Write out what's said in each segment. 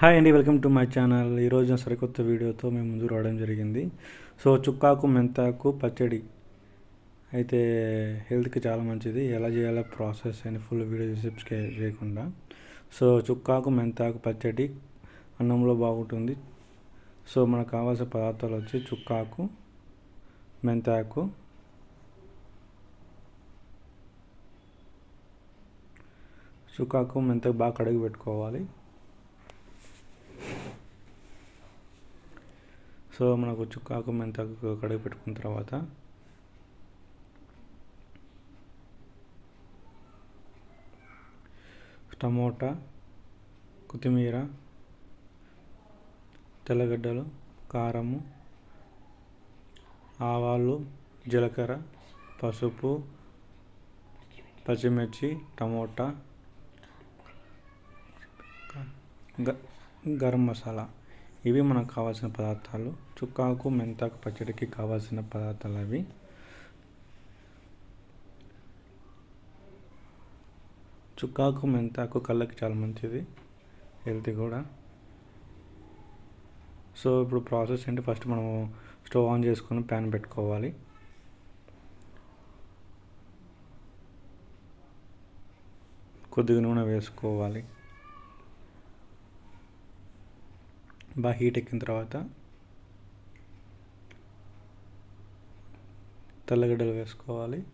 Hi అండి welcome to my channel ఈరోజు సరికొత్త వీడియోతో మేము ముందు రావడం జరిగింది. సో చుక్కాకు మెంతాకు పచ్చడి అయితే హెల్త్కి చాలా మంచిది. ఎలా చేయాలో ప్రాసెస్ అని ఫుల్ వీడియో స్కిప్ చేయకుండా. సో చుక్కాకు మెంతాకు పచ్చడి అన్నంలో బాగుంటుంది. సో మనకు కావాల్సిన పదార్థాలు వచ్చి చుక్కాకు మెంతాకు చుక్కాకు మెంతాకు బాగా కడిగి పెట్టుకోవాలి. సో మనకు చుక్కాకు మెంతాకు కడిగి పెట్టుకున్న తర్వాత టమోటా కొత్తిమీర తెల్లగడ్డలు కారము ఆవాలు జీలకర్ర పసుపు పచ్చిమిర్చి టమోటా గ గరం మసాలా. ఇవి మనకు కావాల్సిన పదార్థాలు. చుక్కాకు మెంతాకు పచ్చడికి కావాల్సిన పదార్థాలు అవి. చుక్కాకు మెంతాకు కళ్ళకి చాలా మంచిది. హెల్తీ కూడా. సో ఇప్పుడు ప్రాసెస్ ఏంటి? ఫస్ట్ మనము స్టవ్ ఆన్ చేసుకొని ప్యాన్ పెట్టుకోవాలి. కొద్దిగా నూనె వేసుకోవాలి. బాగా హీట్ ఎక్కిన తర్వాత తెల్లగడ్డలు వేసుకోవాలి.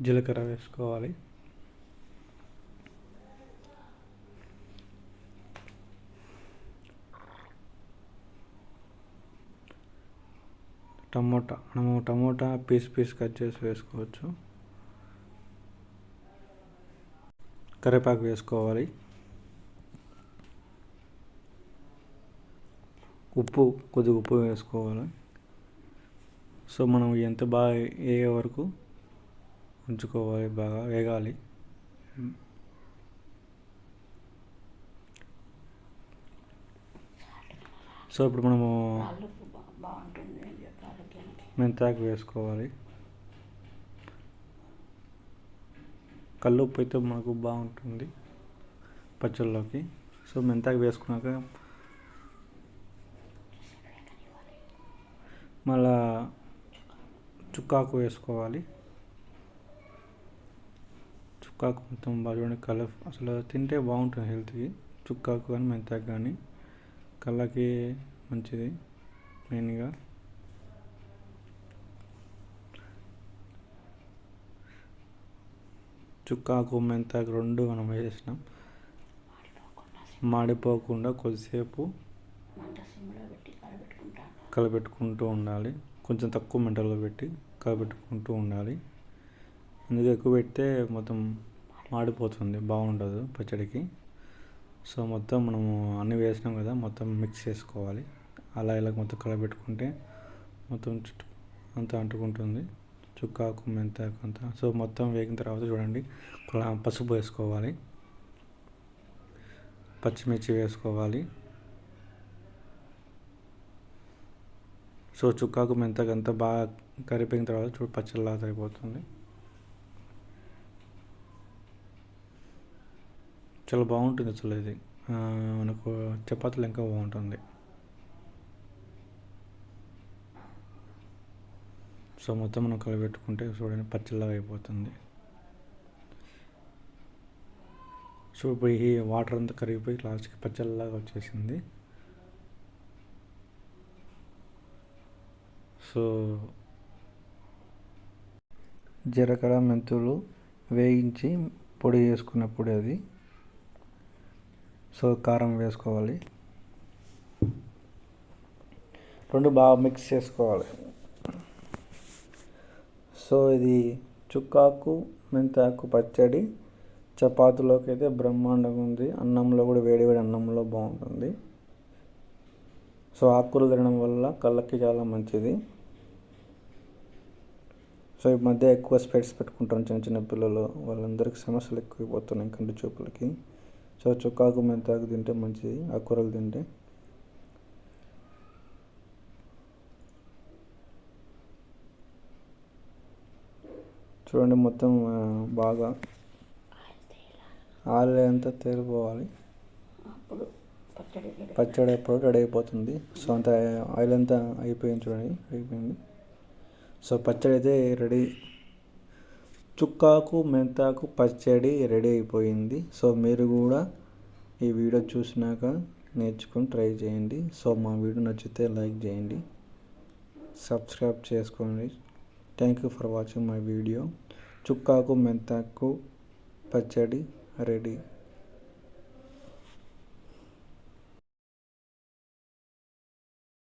జీలకర్ర వేసుకోవాలి. టమోటా మనము టమోటా పీస్ పీస్ కట్ చేసి వేసుకోవచ్చు. కరివేపాకు వేసుకోవాలి. ఉప్పు కొద్దిగా ఉప్పు వేసుకోవాలి. సో మనం ఎంత బాగా వేగే వరకు ఉంచుకోవాలి బాగా వేగాలి. సో ఇప్పుడు మనము మెంతాకు వేసుకోవాలి. కల్లుప్పు అయితే మనకు బాగుంటుంది పచ్చళ్ళలోకి సో మెంతాకు వేసుకున్నాక మళ్ళా చుక్కాకు వేసుకోవాలి. చుక్కాకు మొత్తం బాగా కలర్ అసలు తింటే బాగుంటుంది హెల్త్కి. చుక్కాకు కానీ మెంతాకు కానీ కళ్ళకి మంచిది మెయిన్గా. చుక్కాకు మెంతాకు రెండు మనం వేసేసినాం మాడిపోకుండా కొద్దిసేపు కలపెట్టుకుంటూ ఉండాలి. కొంచెం తక్కువ మంటలో పెట్టి కలపెట్టుకుంటూ ఉండాలి. అందుకే ఎక్కువ పెడితే మొత్తం మాడిపోతుంది బాగుండదు పచ్చడికి. సో మొత్తం మనము అన్నీ వేసినాం కదా మొత్తం మిక్స్ చేసుకోవాలి. అలా ఇలా మొత్తం కలపెట్టుకుంటే మొత్తం అంతా అంటుకుంటుంది. చుక్కాకు మెంత కొంత. సో మొత్తం వేగిన తర్వాత చూడండి. పసుపు వేసుకోవాలి. పచ్చిమిర్చి వేసుకోవాలి. సో చుక్కాకు మెంతాకు బాగా కరిపోయిన తర్వాత చూడు పచ్చల్లా అయిపోతుంది చాలా బాగుంటుంది అసలు ఇది. మనకు చపాతీలు ఇంకా బాగుంటుంది. సో మొత్తం మనం కలబెట్టుకుంటే చూడండి పచ్చళ్ళగా అయిపోతుంది. సో ఇప్పుడు ఈ వాటర్ అంతా కరిగిపోయి లాస్ట్కి పచ్చల్లాగా వచ్చేసింది. సో జీలకర్ర మెంతులు వేయించి పొడి చేసుకున్నప్పుడు అది. సో కారం వేసుకోవాలి. రెండు బాగా మిక్స్ చేసుకోవాలి. సో ఇది చుక్కాకు మెంతాకు పచ్చడి. చపాతీలోకి అయితే బ్రహ్మాండంగా ఉంది. అన్నంలో కూడా వేడివేడి అన్నంలో బాగుంటుంది. సో ఆకుకూరలు తినడం వల్ల కళ్ళకి చాలా మంచిది. సో ఈ మధ్య ఎక్కువ స్పెట్స్ పెట్టుకుంటారు చిన్న చిన్న పిల్లలు. వాళ్ళందరికీ సమస్యలు ఎక్కువైపోతున్నాయి కంటి చూపులకి. సో చుక్కాకు మెంతాకు తింటే మంచిది. ఆకుకూరలు తింటే చూడండి మొత్తం బాగా ఆయిల్ అంతా తేలిపోవాలి. పచ్చడి ఎప్పుడు రెడీ అయిపోతుంది. సో అంత ఆయిల్ అంతా అయిపోయింది చూడండి అయిపోయింది. సో పచ్చడి అయితే రెడీ. చుక్కాకు మెంతాకు పచ్చడి రెడీ అయిపోయింది. సో మీరు కూడా ఈ వీడియో చూసినాక నేర్చుకొని ట్రై చేయండి. సో మా వీడియో నచ్చితే లైక్ చేయండి. సబ్స్క్రైబ్ చేసుకోండి. Thank you for watching my video చుక్కాకు మెంతాకు పచ్చడి రెడీ